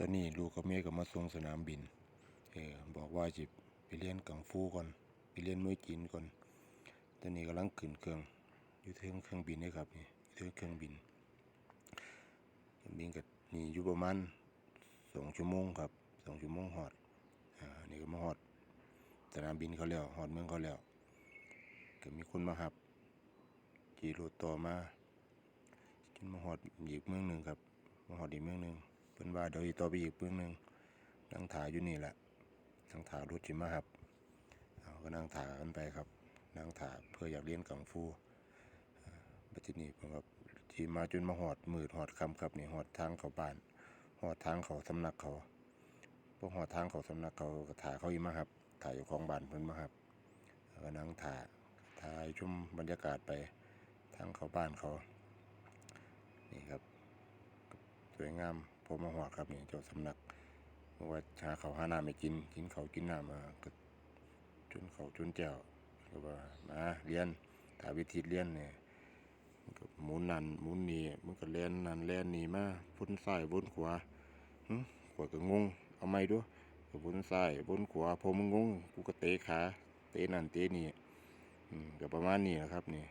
ตอนนี้ลูกกับเมียก็มาส่งสนามบิน เออบอกว่าจะไปเรียนกังฟูก่อน ไปเรียนมวยจีนก่อน ตอนนี้กำลังขึ้นเครื่อง อยู่เทิงเครื่องบินนี่ครับนี่อยู่เทิงเครื่องบิน เครื่องบินก็นี่อยู่ประมาณสองชั่วโมงครับสองชั่วโมงหอด อ่า นี่ก็มาหอด สนามบินเขาแล้วหอดเมืองเขาแล้วก็มีคนมาหับขี่รถต่อมาจนมาหอดอีกเมืองหนึ่งครับ มาหอดอีกเมืองหนึ่ง พิ่นว่าเดี๋ยวอีต่อไปอีกเมืองหนึ่งนั่งถ่ายอยู่นี่แหละนั่งถ่ายรถจิมาหับเอาก็นั่งถ่ายกันไปครับ นั่งถ่ายเพื่ออยากเรียนกังฟูบัดนี้ผมครับที่มาจนมาหอดมืดหอดคำครับนี่หอดทางเขาบ้านหอดทางเขาสำนักเขาพวกหอดทางเขาสำนักเขาก็ถ่ายเขาอีมาครับถ่ายอยู่ของบ้านเพิ่นมาครับก็นั่งถ่ายถ่ายชมบรรยากาศไปทางเขาบ้านเขานี่ครับ สวยงาม พอมาหอดครับนี่เจ้าสำนักว่าหาเขาวหาน้ำไม่กิน กินเขากินน้ำมาก็จนเขาจนแจ้วก็ว่ามาเรียนถ้าวิธีเรียนเนี่ยมันก็หมุนนั่นหมุนนี่มันก็เล่นนั่นเล่นนี่มาบนซ้ายบนขวาหึขวาก็งงเอาไม่ดูก็บนซ้ายบนขวาพอมึงงงกูก็เตะขาเตะนั่นเตะนี่อืมก็ประมาณนี้แหละครับนี่